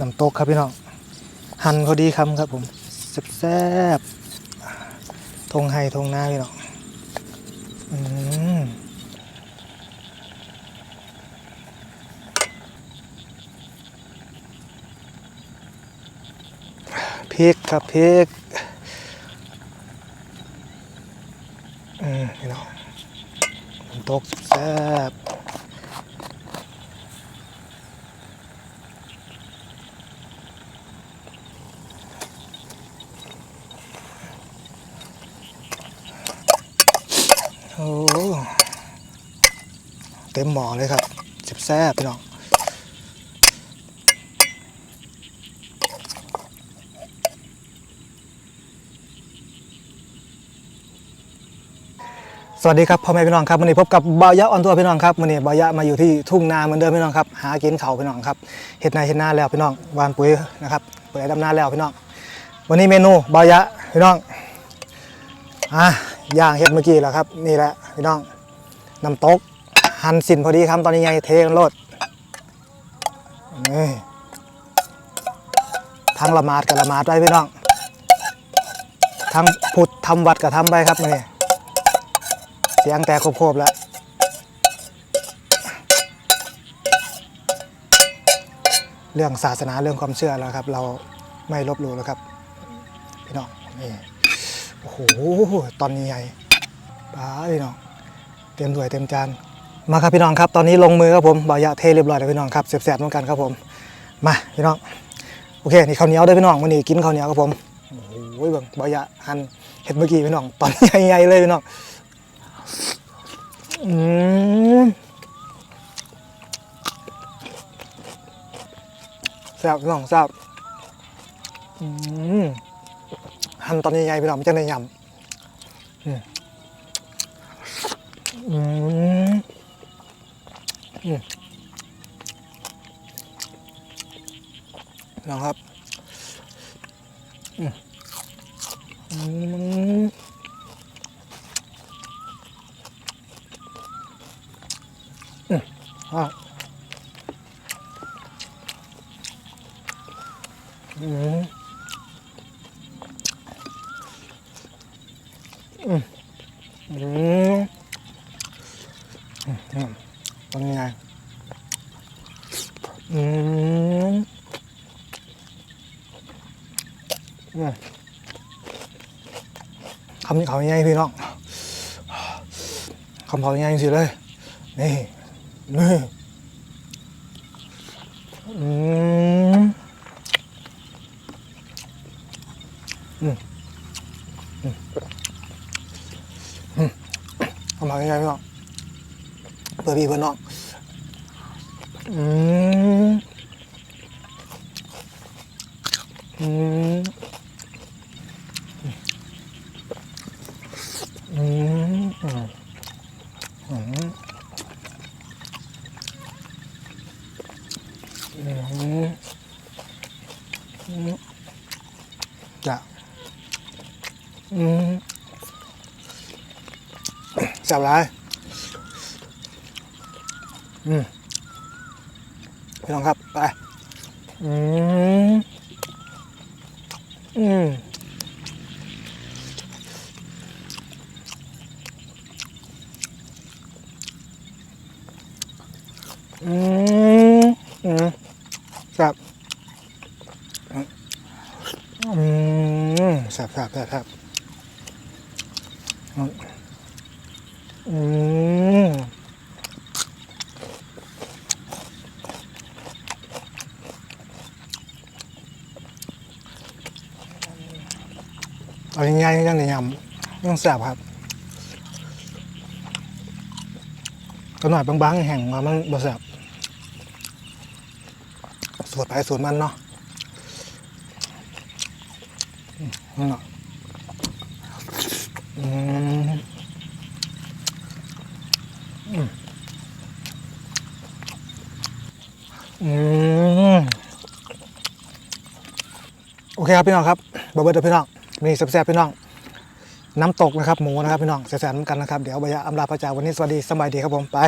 น้ำตกครับพี่น้องหั่นพอดีคำครับผมแซ่บๆทงไห้ทงหน้าพี่น้องอืมพริกครับพริกอืมพี่น้องน้ำตกแซ่บ โอ้เต็มหม้อเลยครับแซ่บพี่น้องสวัสดีครับพ่อแม่พี่น้องครับวันนี้พบกับบ่ายะออนทัวพี่น้องครับวันนี้บ่ายะมาอยู่ที่ทุ่งนาเหมือนเดิมพี่น้องครับหากินเขาพี่น้องครับเห็ดนาเห็ดนาแล้วพี่น้องวานปุ๋ยนะครับเปิดดำนาแล้วพี่น้อง วันนี้เมนูบ่ายะพี่น้องอะย่างเห็ดเมื่อกี้แหล้วครับนี่แหละพี่น้องน้ำตก หั่นสินพอดีครับตอนนี้ไงเทกันโลดนี่ทั้งละหมาดกับละหมาดไปพี่น้องทั้งพุทธทำวัดกับทำไปครับนี่เสียงแต่โคบๆแล้วเรื่องศาสนาเรื่องความเชื่อแล้วครับ เราไม่ลบหลู่แล้วครับพี่น้องนี่โอ้โหตอนนี้ใหญ่ป้าพี่น้องเต็มถ้วยเต็มจาน มาครับพี่น้องครับตอนนี้ลงมือครับผมบ่ายะเทเรียบร้อยแล้วพี่น้องครับแสบเหมือนกันครับผมมาพี่น้องโอเคนี่ข้าวเหนียวด้วยพี่น้องวันนี้กินข้าวเหนียวครับผมโอ้โหเบิ่งบ่ายะหั่นเห็ดเมื่อกี้พี่น้องตอนใหญ่ๆเลยพี่น้องอืมแซ่บพี่น้องแซ่บอืมหั่นตอนใหญ่ๆพี่น้องมันจะในยำอืมอืม น้องครับอืมอืมอืมอะอืมอืมอืมอืมเป็นไง อืมอืมคำนี้เขาง่ายพี่น้องคำเขาง่ายจริงๆเลย นี่ นี่อืมอืมทำไมยังไงพี่น้องเปิดพี่เพื่อนน้องอืม อืมอืมอืมอืมอืมอืมจ้ะอืมจับไรอืมพี่น้องครับ ไป อืม อืมอืมอืมครับอืมแซ่บแซ่บแซ่บแซ่บอืม เอายังไงยังไงยำยังแสบครับก็หน่อยบางๆแห่งมามันบ่แสบสูตรไปสูตรมันเนาะนั่นเนาะอืมอืมโอเคครับพี่น้องครับบะเบิดเด้อพี่น้อง มีแซ่บๆพี่น้อง น้ำตกนะครับหมูนะครับพี่น้องแซ่บๆเหมือนกันนะครับ เดี๋ยวบายาอำลาพระจาวันนี้สวัสดีสบายดีครับผมไป